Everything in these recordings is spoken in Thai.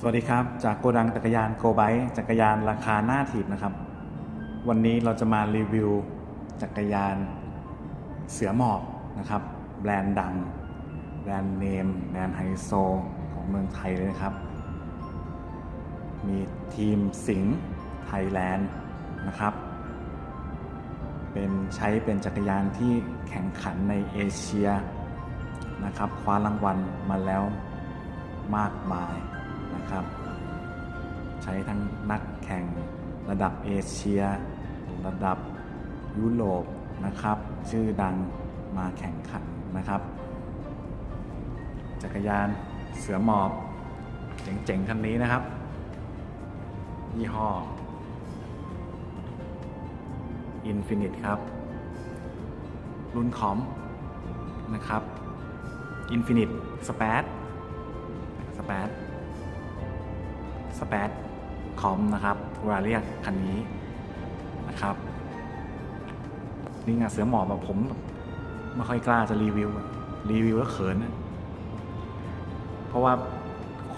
สวัสดีครับ จากโกดังจักรยานโกไบจักรยานราคาหน้าถีบนะครับ วันนี้เราจะมารีวิวจักรยานเสือหมอบนะครับ แบรนด์ดัง แบรนด์เนม แบรนด์ไฮโซของเมืองไทยเลยนะครับ มีทีมสิงห์ไทยแลนด์นะครับ เป็นใช้เป็นจักรยานที่แข่งขันในเอเชียนะครับ คว้ารางวัลมาแล้วมากมาย นะครับ ใช้ทั้งนักแข่งระดับเอเชีย ระดับยุโรปนะครับ ชื่อดังมาแข่งขันนะครับ จักรยานเสือหมอบเจ๋งๆคันนี้นะครับ ยี่ห้อ Infinite ครับ รุ่นคอมนะครับ Infinite Spat Spat Spat คอมนะครับเวลาเรียกคันนี้นะครับ นี่ไงเสือหมอบแบบผมไม่ค่อยกล้าจะรีวิว รีวิวแล้วเขินอะเพราะว่า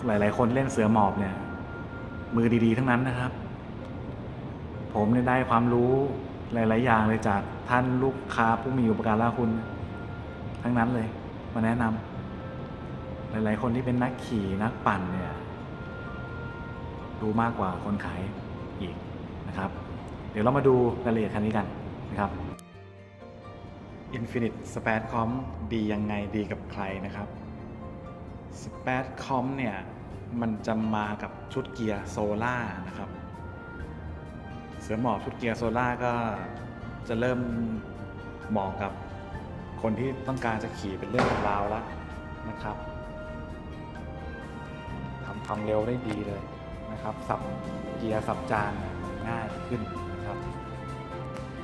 หลาย ๆ คนเล่นเสือหมอบเนี่ย มือดีๆ ทั้งนั้นนะครับ ผมเนี่ยได้ความรู้หลาย ๆ อย่างเลยจากท่านลูกค้าผู้มีอุปการะคุณ ทั้งนั้นเลย มาแนะนำหลาย ๆ คนที่เป็นนักขี่นักปั่นเนี่ย รู้มากกว่าคนขายอีกนะครับ เดี๋ยวเรามาดูรายละเอียดคันนี้กันนะครับ Infinite s p a d c o m ดียังไงดีกับใครนะครับ s p a d c o m เนี่ย มันจะมากับชุดเกียร์โซล่านะครับ เสือหมอบชุดเกียร์โซล่าก็จะเริ่มเหมาะกับคนที่ต้องการจะขี่เป็นเรื่องเป็นราวแล้วนะครับทำความเร็วได้ดีเลย นะครับ สับเกียร์สับจานง่ายขึ้นนะครับ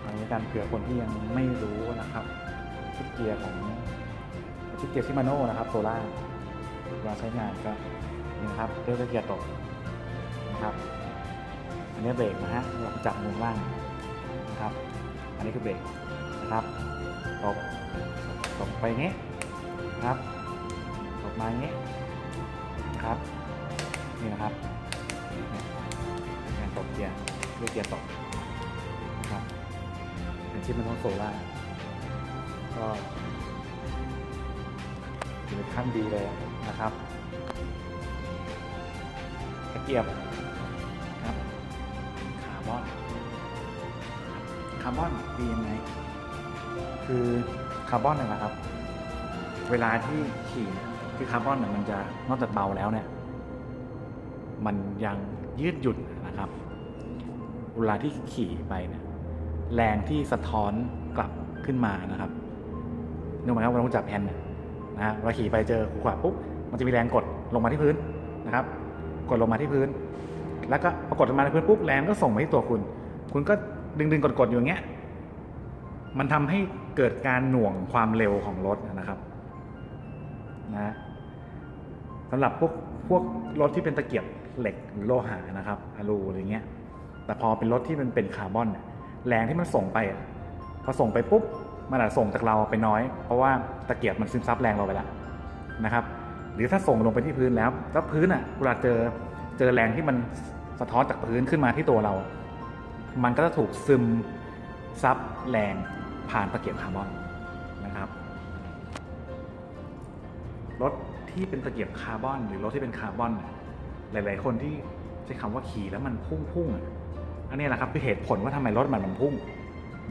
อันนี้การเผื่อคนที่ยังไม่รู้นะครับชุดเกียร์ของชุดเกียร์ชิมาโน่นะครับโซล่าเวลาใช้งานก็นี่นะครับเรียกว่าเกียร์ตกนะครับอันนี้เบรกนะฮะเราจับมุมล่างนะครับ อันนี้คือเบรกนะครับตบตบไปอย่างงี้นะครับตบมาอย่างงี้นะครับนี่นะครับ เนี่ยการตบเกียร์เรียกเกียร์ตบนะครับชิปมันต้องโซล่าก็ถือเป็นขั้นดีเลยนะครับตะเกียบครับคาร์บอนคาร์บอนดียังไงคือคาร์บอนเนี่ยนะครับ เวลาที่ขี่คือคาร์บอนเนี่ยมันจะนอกจากเบาแล้วเนี่ย มันยังยืดหยุ่นนะครับ เวลาที่ขี่ไปเนี่ยแรงที่สะท้อนกลับขึ้นมานะครับนึกไหมครับเราจับแฮนด์นะฮะเราขี่ไปเจอขวาปุ๊บมันจะมีแรงกดลงมาที่พื้นนะครับ กดลงมาที่พื้น แล้วก็พอกดลงมาที่พื้นปุ๊บแรงก็ส่งมาที่ตัวคุณ คุณก็ดึงดึงกดกดอยู่อย่างเงี้ยมันทำให้เกิดการหน่วงความเร็วของรถนะครับนะสำหรับพวก พวกรถที่เป็นตะเกียบเหล็กหรือโลหะนะครับอะลูอะไรเงี้ย แต่พอเป็นรถที่มันเป็นคาร์บอนแรงที่มันส่งไปพอส่งไปปุ๊บมันอาจจะส่งจากเราไปน้อย เพราะว่าตะเกียบมันซึมซับแรงเราไปแล้วนะครับ หรือถ้าส่งลงไปที่พื้นแล้ว แล้วพื้นอะเวลาเจอเจอแรงที่มันสะท้อนจากพื้นขึ้นมาที่ตัวเรา มันก็จะถูกซึมซับแรงผ่านตะเกียบคาร์บอนนะครับ ที่เป็นตะเกียบคาร์บอน หรือรถที่เป็นคาร์บอนเนี่ยหลาย ๆ คนที่ใช้คำว่าขี่แล้วมันพุ่งพุ่งๆอะอันนี้แหละครับคือเหตุผลว่าทำไมรถมันมันพุ่ง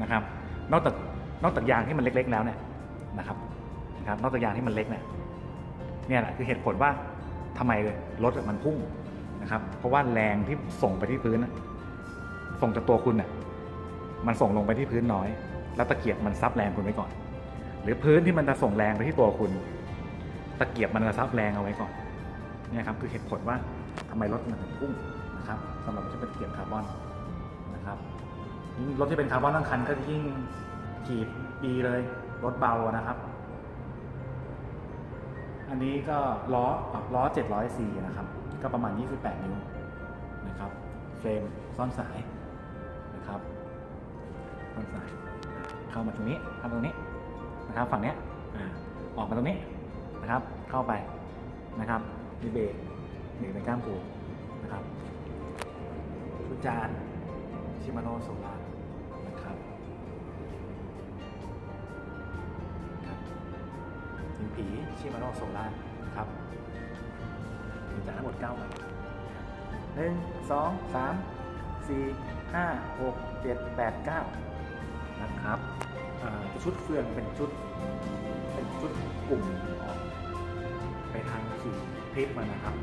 นะครับ นอกจากนอกจากยางที่มันเล็ก ๆ แล้วเนี่ยนะครับนะครับ นอกจากยางที่มันเล็กเนี่ยเนี่ยแหละคือเหตุผลว่าทำไมรถมันพุ่งนะครับ เพราะว่าแรงที่ส่งไปที่พื้นน่ะส่งจากตัวคุณน่ะมันส่งลงไปที่พื้นน้อย แล้วตะเกียบมันซับแรงคุณไว้ก่อน หรือพื้นที่มันจะส่งแรงไปที่ตัวคุณะเกียบมันจะซับแรงเอาไว้ก่อนเนี่ยครับคือเหตุผลว่าทำไมรถมันถึงพุ่งนะครับสำหรับรถที่เป็นตะเกียบคาร์บอนนะครับยิ่งรถที่เป็นคาร์บอนทั้งคันก็จะยิ่งขี่ดีเลยรถเบานะครับ อันนี้ก็ล้ออะล้อ 700 c นะครับ ก็ประมาณ 28 นิ้วนะครับเฟรมซ่อนสายนะครับซ่อนสาย เข้ามาตรงนี้เข้ามาตรงนี้นะครับฝั่งเนี้ยอ่าออกมาตรงนี้ นะครับ เข้าไปนะครับมีเบรกรือเป็นก้ามปูนะครับชุดจานชิมาโนโซล่านะครับหินผีชิมาโนโซล่าครับมีจานทั้งหมด9ใบหนึ่งสองสามสี่ห้าหกเจ็ดแปดเก้านะครับชุดเฟืองเป็นชุดเป็นชุดกลุ่มออก ไปทางขี่พริบมานะครับ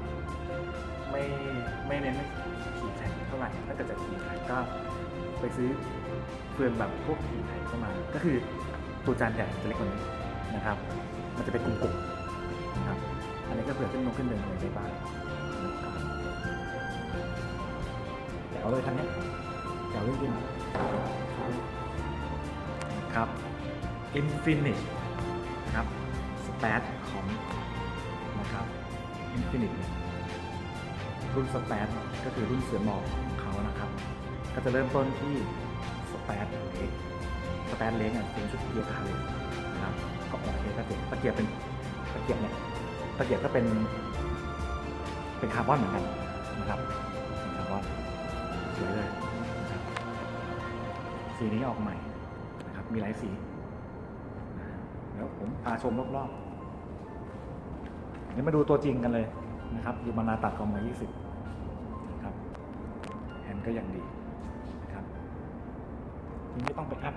ไม่ไม่เน้นขี่แข่งเท่าไหร่ ถ้าเกิดจะขี่แข่งก็ไปซื้อเฟืองแบบพวกขี่ไทยเข้ามา ก็คือตัวจานใหญ่จะเล็กกว่านี้นะครับ มันจะเป็นกลุ่มๆนะครับ อันนี้ก็เผื่อขึ้นลงขึ้นเดินในบ้านนะครับแถวเลยคันนี้แถวจริงๆครับ Infinite นะครับสเปซของ นะครับ Infinite เนี่ยรุ่นสเปซก็คือรุ่นเสือหมอบของเขานะครับ ก็จะเริ่มต้นที่สเปซเล็กสเปซเล็กเนี่ยเป็นชุดเกียร์คาร์เลยนะครับก็โอเคตะเกียบตะเกียบเป็นตะเกียบเนี่ยตะเกียบก็เป็น เป็นคาร์บอนเหมือนกันนะครับคาร์บอนสวยเลยนะครับสีนี้ออกใหม่นะครับมีหลายสีเดี๋ยวผมพาชมรอบๆ เดี๋ยวมาดูตัวจริงกันเลยนะครับยูมานาตัดกองมา20นะครับแฮนด์ก็ยังดีนะครับยิ่งไม่ต้องไปอัพ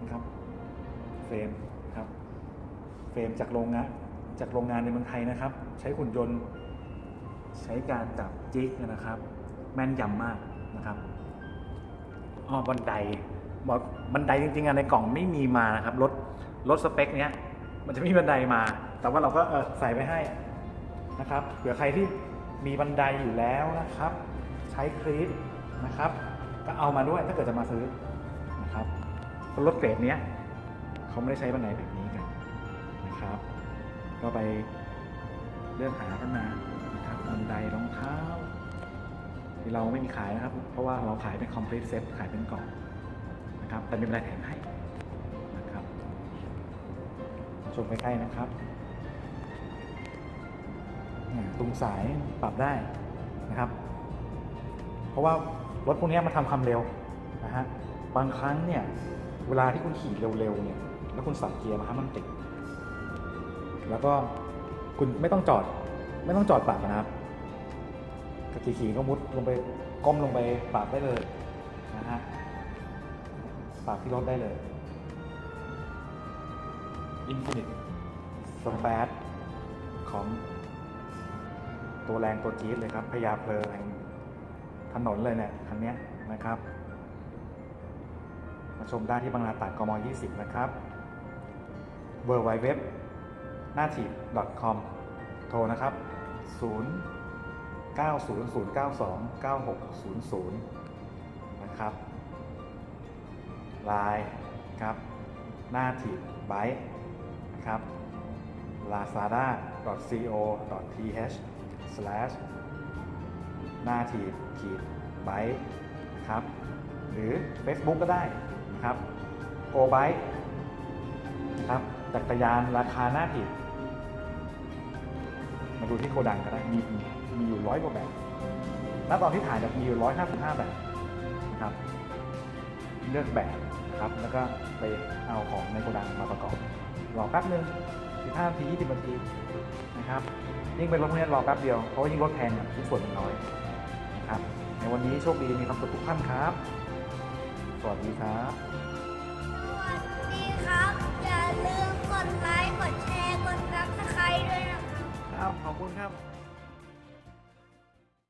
นะครับเฟรมนะครับเฟรมจากโรงงานจากโรงงานในเมืองไทยนะครับ ใช้หุ่นยนต์ใช้การจับจิกนะครับ แม่นยำมากนะครับอ๋อบันไดบอกบันไดจริงๆอะในกล่องไม่มีมานะครับรถรถสเปคเนี้ยมันจะมีบันไดมา แต่ว่าเราก็เออใส่ไปให้นะครับเผื่อใครที่มีบันไดอยู่แล้วนะครับ ใช้คลีตนะครับ ก็เอามาด้วยถ้าเกิดจะมาซื้อนะครับรถเกรดเนี้ยเขาไม่ได้ใช้บันไดแบบนี้กันนะครับ ก็ไปเลือกหากันมานะครับบันไดรองเท้าที่เราไม่มีขายนะครับ เพราะว่าเราขายเป็น complete set ขายเป็นกล่องนะครับแต่มีอะไรแถมให้นะครับชมใกล้ๆนะครับ ตรงสายปรับได้นะครับ เพราะว่ารถพวกนี้มาทำความเร็วนะฮะบางครั้งเนี่ยเวลาที่คุณขี่เร็วๆเนี่ยแล้วคุณสับเกียร์มาให้มันติด แล้วก็คุณไม่ต้องจอดไม่ต้องจอดปรับนะครับกขี่ขี่ก็มุดลงไปก้มลงไปปราบได้เลยนะฮะปราบที่รถได้เลย Infinite s p a d ของ ตัวแรงตัวจี๊ดเลยครับพยาเพลิงแห่งถนนเลยเนี่ยคันนี้นะครับ มาชมได้ที่บางนาตาดกม 20 นะครับ w w w หน้าถีบ .com โทรนะครับ 0 900929600 นะครับไลน์ครับ หน้าถีบไบค์นะครับ lazada.co.th slash หน้าถีบขีดไบค์นะครับหรือ Facebook ก็ได้นะครับ Go Bike นะครับจักรยานราคาหน้าถีบมาดูที่โกดังก็ได้มีมีอยู่ร้อยกว่าแบบณตอนที่ถ่ายมีอยู่ร้อยห้าสิบห้าแบบนะครับ เลือกแบบนะครับ แล้วก็ไปเอาของในโกดังมาประกอบ รอแป๊บนึงสิบห้านาทียี่สิบนาทีนะครับ ยิ่งเป็นรถพวกนี้รอแป๊บเดียวเพราะว่ายิ่งรถแพงอะทุกส่วนมันน้อยนะครับในวันนี้โชคดีมีความสุขทุกท่านครับ สวัสดีครับ สวัสดีครับ อย่าลืมกดไลค์ กดแชร์ กดซับสไครต์ด้วยนะครับครับขอบคุณครับ